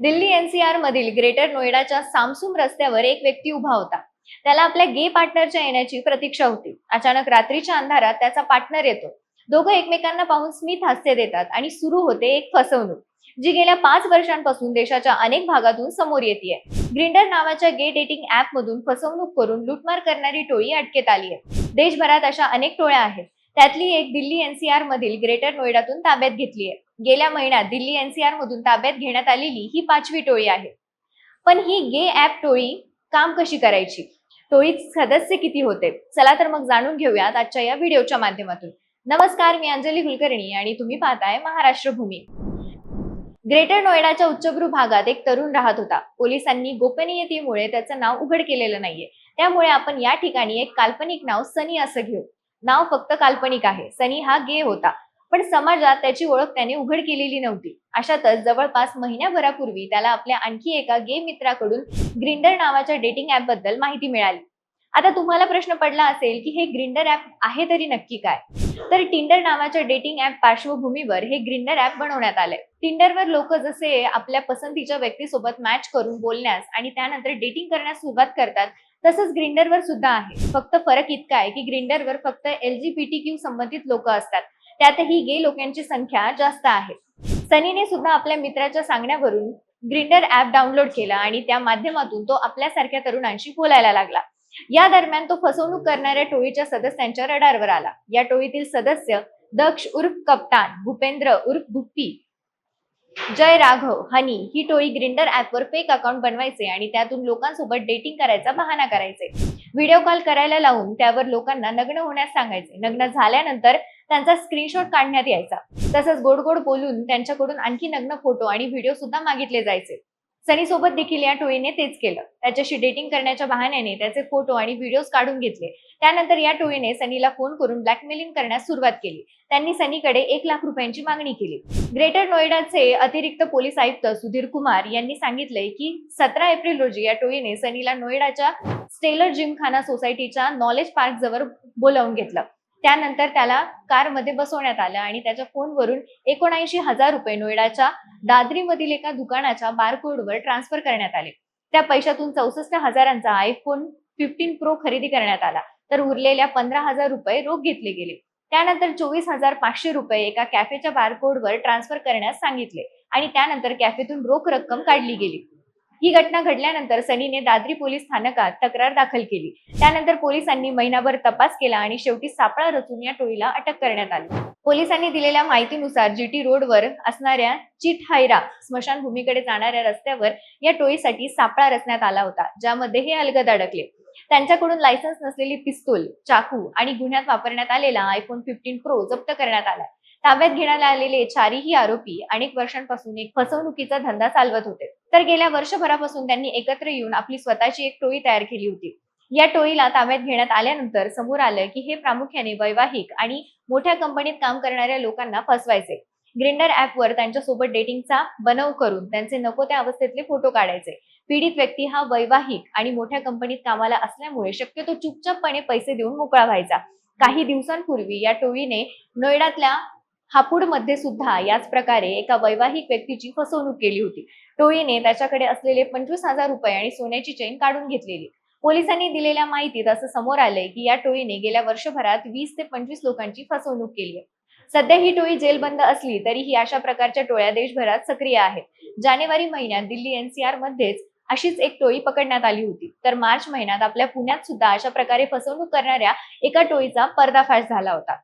Delhi NCR मधील greater नोएडाच्या सामसुम रस्त्यावर एक व्यक्ती उभा होता. त्याला आपल्या गे पार्टनरच्या येण्याची प्रतीक्षा होती. अचानक रात्रीच्या अंधारात त्याचा पार्टनर येतो. दोघं एकमेकांना पाहून स्मित हास्य देतात आणि सुरू होते एक फसवणूक जी गेल्या पाच वर्षांपासून देशाच्या अनेक भागातून समोर येते ग्रिंडर नावाच्या गे डेटिंग ऍप मधून फसवणूक करून लुटमार करणारी टोळी अटकेत आली आहे देशभरात अशा अनेक टोळ्या आहेत. त्यातली एक दिल्ली एनसीआर मधील ग्रेटर नोएडातून ताब्यात घेतली आहे. गेल्या महिन्यात दिल्ली एनसीआर मधून ताब्यात घेण्यात आलेली ही पाचवी टोळी आहे. पण ही गे ऍप टोळी काम कशी करायची? टोळीत सदस्य किती होते? चला तर मग जाणून घेऊयात आजच्या या व्हिडिओच्या माध्यमातून. नमस्कार मी अंजली कुलकर्णी आणि तुम्ही पाहताय महाराष्ट्र भूमी. ग्रेटर नोएडाच्या उच्चभ्रू भागात एक तरुण राहत होता. पोलिसांनी गोपनीयतेमुळे त्याचं नाव उघड केलेलं नाहीये. त्यामुळे आपण या ठिकाणी एक काल्पनिक नाव सनी असं घेऊ. नाव फक्त काल्पनिक आहे. सनी हा गे होता. पण समाजात त्याची ओळख त्याने उघड केलेली नव्हती. अशातच जवळपास महिन्याभरापूर्वी त्याला आपल्या आणखी एका गे मित्राकडून ग्रिंडर नावाच्या डेटिंग ऍपबद्दल माहिती मिळाली. आता तुम्हाला प्रश्न पडला असेल की हे ग्रिंडर ऍप आहे तरी नक्की काय? तर टिंडर नावाच्या डेटिंग ऍप पार्श्वभूमीवर हे ग्रिंडर ऍप बनवण्यात आले टिंडरवर लोक जसे आपल्या पसंतीच्या व्यक्तीसोबत मॅच करून बोलण्यास आणि त्यानंतर डेटिंग करण्यास सुरुवात करतात तसंच ग्रिंडरवर सुद्धा आहे. फक्त फरक इतका आहे की ग्रिंडरवर फक्त एलजीबीटी क्यू संबंधित लोक असतात. त्यातही गे लोकांची संख्या जास्त आहे. सनीने सुद्धा आपल्या मित्राच्या सांगण्यावरून ग्रिंडर ऍप डाउनलोड केला आणि त्या माध्यमातून तो आपल्यासारख्या तरुणांशी बोलायला लागला. या दरम्यान तो फसवणूक करणाऱ्या टोळीच्या सदस्यांच्या रडारवर आला. या टोळीतील सदस्य दक्ष उर्फ कप्तान भूपेंद्र उर्फ भुप्पी जय राघव हनी ही टोळी ग्रिंडर ऍपवर फेक अकाउंट बनवायचे आणि त्यातून लोकांसोबत डेटिंग करायचा बहाणा करायचे. व्हिडिओ कॉल करायला लावून त्यावर लोकांना नग्न होण्यास सांगायचे. नग्न झाल्यानंतर त्यांचा स्क्रीनशॉट काढण्यात यायचा. तसंच गोड गोड बोलून त्यांच्याकडून आणखी नग्न फोटो आणि व्हिडिओ सुद्धा मागितले जायचे. सनी सोबत देखील या टोळीने तेच केलं. त्याच्याशी डेटिंग करण्याच्या बहाण्याने त्याचे फोटो आणि व्हिडिओज काढून घेतले. त्यानंतर या टोळीने सनीला फोन करून ब्लॅकमेलिंग करण्यास सुरुवात केली. त्यांनी सनीकडे एक लाख रुपयांची मागणी केली. ग्रेटर नोएडाचे अतिरिक्त पोलीस आयुक्त सुधीर कुमार यांनी सांगितले की सतरा एप्रिल रोजी या टोळीने सनीला नोएडाच्या स्टेलर जिमखाना सोसायटीच्या नॉलेज पार्क जवळ बोलावून घेतलं. त्यानंतर त्याला कारमध्ये बसवण्यात आलं आणि त्याच्या फोनवरून एकोणऐंशी हजार रुपये नोएडाच्या दादरीमधील एका दुकानाच्या बारकोडवर ट्रान्सफर करण्यात आले. त्या पैशातून चौसष्ट हजारांचा आयफोन फिफ्टीन प्रो खरेदी करण्यात आला. तर उरलेल्या पंधरा हजार रुपये रोख घेतले गेले. त्यानंतर चोवीस हजार पाचशे रुपये एका कॅफेच्या बारकोडवर ट्रान्सफर करण्यास सांगितले आणि त्यानंतर कॅफेतून रोख रक्कम काढली गेली. ही घटना घडल्यानंतर सनीने दादरी पोलीस स्थानकात तक्रार दाखल केली. त्यानंतर पोलिसांनी महिनाभर तपास केला आणि शेवटी सापळा रचून या टोळीला अटक करण्यात आली. पोलिसांनी दिलेल्या माहितीनुसार जीटी रोडवर असणाऱ्या चिटहायरा स्मशानभूमीकडे जाणाऱ्या रस्त्यावर या टोळीसाठी सापळा रचण्यात आला होता ज्यामध्ये हे अलगद अडकले. त्यांच्याकडून लायसन्स नसलेली पिस्तूल चाकू आणि गुन्ह्यात वापरण्यात आलेला आयफोन फिफ्टीन प्रो जप्त करण्यात आला. ताब्यात घेण्यात आलेले चारही आरोपी अनेक वर्षांपासून एक फसवणुकीचा धंदा चालवत होते. तर गेल्या वर्षभरापासून त्यांनी एकत्र येऊन आपली स्वतःची एक टोळी तयार केली होती. या टोळीला ताब्यात घेण्यात आल्यानंतर समोर आलं की हे प्रामुख्याने वैवाहिक आणि मोठ्या कंपनीत काम करणाऱ्या लोकांना फसवायचे. ग्रिंडर ऍपवर त्यांच्यासोबत डेटिंगचा बनव करून त्यांचे नको त्या अवस्थेतले फोटो काढायचे. पीडित व्यक्ती हा वैवाहिक आणि मोठ्या कंपनीत कामाला असल्यामुळे शक्यतो चुपचापपणे पैसे देऊन मोकळा व्हायचा. काही दिवसांपूर्वी या टोळीने नोएडातल्या हापूडमध्ये सुद्धा याच प्रकारे एका वैवाहिक व्यक्तीची फसवणूक केली होती. टोळीने त्याच्याकडे असलेले पंचवीस हजार रुपये आणि सोन्याची चेन काढून घेतलेली. पोलिसांनी दिलेल्या माहितीत असं समोर आलंय की या टोळीने गेल्या वर्षभरात वीस ते पंचवीस लोकांची फसवणूक केली आहे. सध्या ही टोळी जेलबंद असली तरीही अशा प्रकारच्या टोळ्या देशभरात सक्रिय आहेत. जानेवारी महिन्यात दिल्ली एनसीआर मध्येच अशीच एक टोळी पकडण्यात आली होती. तर मार्च महिन्यात आपल्या पुण्यात सुद्धा अशा प्रकारे फसवणूक करणाऱ्या एका टोळीचा पर्दाफाश झाला होता.